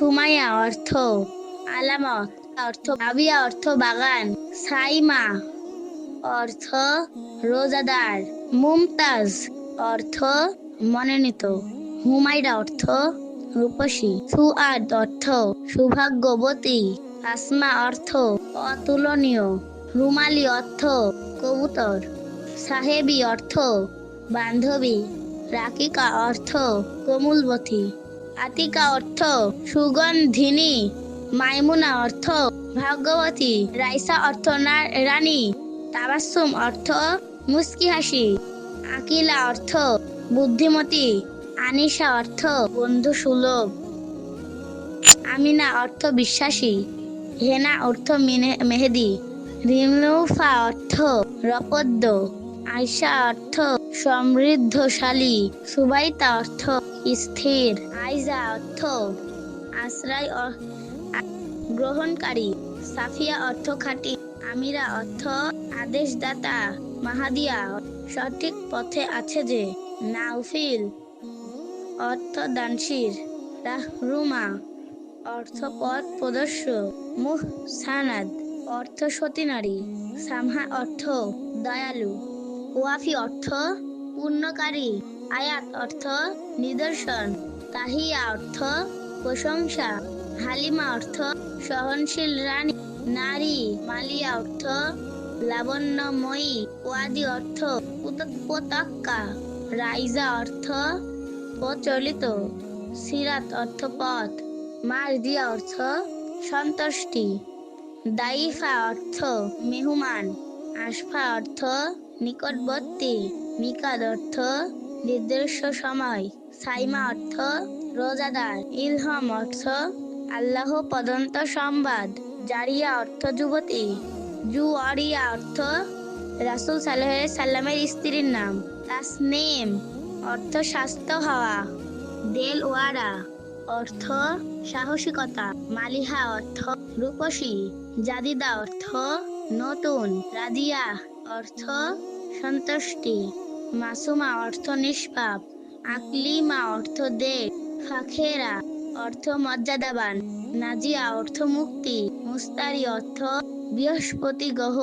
সুমাইয়া অর্থ আলামত, অর্থ আবিয়া অর্থ বাগান। সাইমা অর্থ রোজাদার। মুমতাজ অর্থ মনোনীত। হুমাইরা অর্থ রূপসী। সুআদ অর্থ সৌভাগ্যবতী। আসমা অর্থ অতুলনীয়। রুমালি অর্থ কবুতর। সাহেবী অর্থ বান্ধবী। রাকিকা অর্থ কোমলবতী। আতিকা অর্থ, সুগন্ধিনী। মাইমুনা অর্থ, ভাগ্যবতী। রাইসা অর্থ রানী। তাবাসুম অর্থ, মুস্কি হাসি। আকিলা অর্থ, বুদ্ধিমতী। আনিশা অর্থ, বন্ধু সুলভ। আমিনা অর্থ, বিশ্বাসী। হেনা অর্থ মেহেদি। রিমলুফা অর্থ, রপদ্য। আয়সা অর্থ, সমৃদ্ধশালী। সুবাইতা অর্থ স্থির। আইজা অর্থ, আশ্রয় গ্রহণকারী। সাফিয়া অর্থ খাঁটি, আমিরা অর্থ, আদেশদাতা, মাহাদিয়া। সঠিক পথে আছে যে নাউফিল অর্থ দানশীর রাহরুমা। অর্থ পথ প্রদর্শ মুহ সানাদ অর্থ সতী নারী, সামহা অর্থ, দয়ালু। ওয়াফি অর্থ পূর্ণকারী আয়াত অর্থ নিদর্শন, তাহিয়া অর্থ প্রশংসা, হালিমা অর্থ সহনশীল রানী, নারী, মালিয়া অর্থ লাবণ্যময়ী, ওয়াদি অর্থ উপত্যকা রাইজা অর্থ প্রচলিত, সিরাত অর্থ পথ মারদিয়া অর্থ সন্তুষ্টি দাইফা অর্থ মেহমান, আশফা অর্থ নিকটবর্তী, মিকাদ অর্থ নির্দিষ্ট সময়। সাইমা অর্থ রোজাদার। ইলহম অর্থ আল্লাহ পদন্ত সংবাদ জারিয়া অর্থ যুবতী। জুয়ারিয়া অর্থ রাসুল সাল্লাহ সাল্লামের স্ত্রীর নাম। তাসনেম অর্থ স্বাস্থ্য হওয়া। দেল ওয়ারা অর্থ সাহসিকতা। মালিহা অর্থ রূপসী। জাদিদা অর্থ নতুন। রাদিয়া অর্থ সন্তুষ্টি। মাসুমা অর্থ নিষ্পাপ, আকলিমা অর্থ দেখ ফাখেরা অর্থ মর্যাদাবান, নাজিয়া অর্থ মুক্তি, মুস্তারি অর্থ বৃহস্পতি গ্রহ।